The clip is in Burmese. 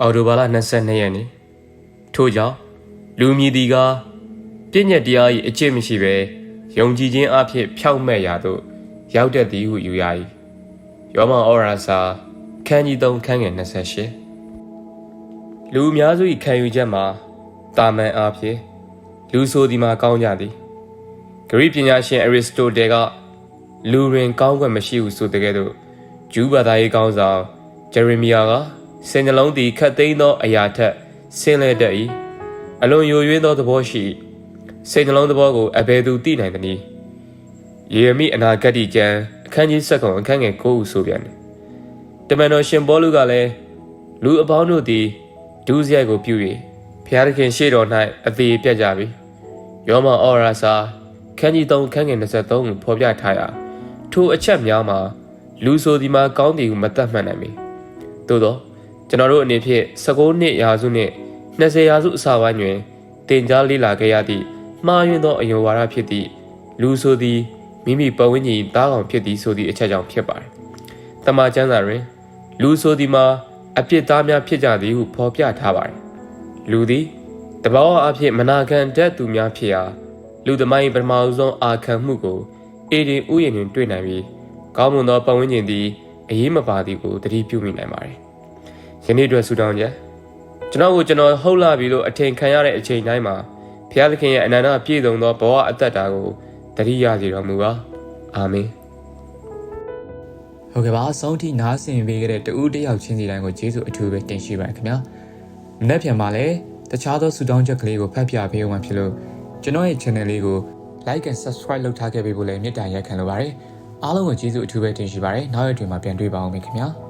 အော်တိုဘာလ22ရက်နေ့ထို့ကြောင့်လူမြည်တီကပြည့်ညက်တရား၏အကျင့်မရှိဘဲယုံကြည်ခြင်းအဖြစ်ဖြောက်မဲ့ရာသို့ရောက်တတ်သည်ဟုယူရ၏ယောမဩရာစာခန်းကြီး3ခန်းငယ်28လူအများစု၏ခံယူချက်မှာတာမန်အားဖြင့်လူဆိုသည်မှာကောင်းကြသည်ဂရိပညာရှင်အရစ္စတိုတယ်ကလူရင်ကောင်းခွင့်မရှိဟုဆိုတဲ့ကဲ့သို့ဂျူးဘာသာရေးကောင်းဆောင်ဂျေရမီယာက စင်နှလုံးသည်ခတ်သိမ်းသောအရာထက်ဆင်းလဲတတ်၏အလွန်ယိုယွင်းသောသဘောရှိ၏စိတ်နှလုံးသဘောကိုအဘယ်သူသိနိုင်သနည်းယေရမိအနာဂတ်ကျမ်းအခန်းကြီး7ခုအခန်းငယ်9ဟုဆိုပြန်တယ်တမန်တော်ရှင်ဘောလူကလည်းလူအပေါင်းတို့သည်ဒုစရိုက်ကိုပြု၍ဘုရားသခင်ရှေ့တော်၌အသေးပြတ်ကြပြီယောမဩရာစာခန်းကြီး3ခန်းငယ်23ကိုဖော်ပြထားရာထိုအချက်များမှာလူဆိုဒီမှာကောင်းတယ်ဟုမတတ်မှတ်နိုင်ပေသို့သော ကျွန်တော်တို့အနေဖြင့်19နှစ်ရာစုနှင့်20ရာစုအစပိုင်းတွင်တင် जा လေးလာခဲ့ရသည့်မှားယွင်းသောအယုံဝါဒဖြစ်သည့်လူဆိုသည်မိမိပတ်ဝန်းကျင်တားကောင်ဖြစ်သည်ဆိုသည့်အချက်ကြောင့်ဖြစ်ပါတယ်။တမန်ကျမ်းစာတွင် လူဆိုသည်မှာအပြစ်သားများဖြစ်ကြသည်ဟုဖော်ပြထားပါတယ်။လူသည်တဘာဝအဖြစ်မနာခံတတ်သူများဖြစ်ရာလူသမိုင်းပထမဆုံးအာခံမှုကိုအေဒီဥယျာဉ်တွင်တွေ့နိုင်ပြီးကောင်းမွန်သောပတ်ဝန်းကျင်သည်အရေးမပါသည်ကိုသတိပြုမိနိုင်ပါတယ်။ ယနေ့အတွက်ဆုတောင်းချက်ကျွန်တော်ကိုကျွန်တော်ဟုတ်လာပြီလို့အထင်ခံရတဲ့အချိန်တိုင်းမှာဘုရားသခင်ရဲ့အနန္တပြည့်စုံသောဘဝအသက်တာကိုတတိယစီတော်မူပါအာမင်ဟုတ်ကဲ့ပါအဆုံးထိနားဆင်ပေးခဲ့တဲ့တူဦးတစ်ယောက်ချင်းစီတိုင်းကိုကျေးဇူးအထူးပဲတင်ရှိပါတယ်ခင်ဗျာမနေ့ပြန်မှာလည်းတခြားသောဆူတောင်းချက်ကလေးကိုဖတ်ပြပေးအောင်ဖြစ်လို့ကျွန်တော်ရဲ့ channel လေးကို like and subscribe လုပ်ထားခဲ့ပေးဖို့လည်းမေတ္တာရက်ခံလိုပါတယ်အားလုံးကိုကျေးဇူးအထူးပဲတင်ရှိပါတယ်နောက်ရက်တွေမှာပြန်တွေ့ပါအောင်ခင်ဗျာ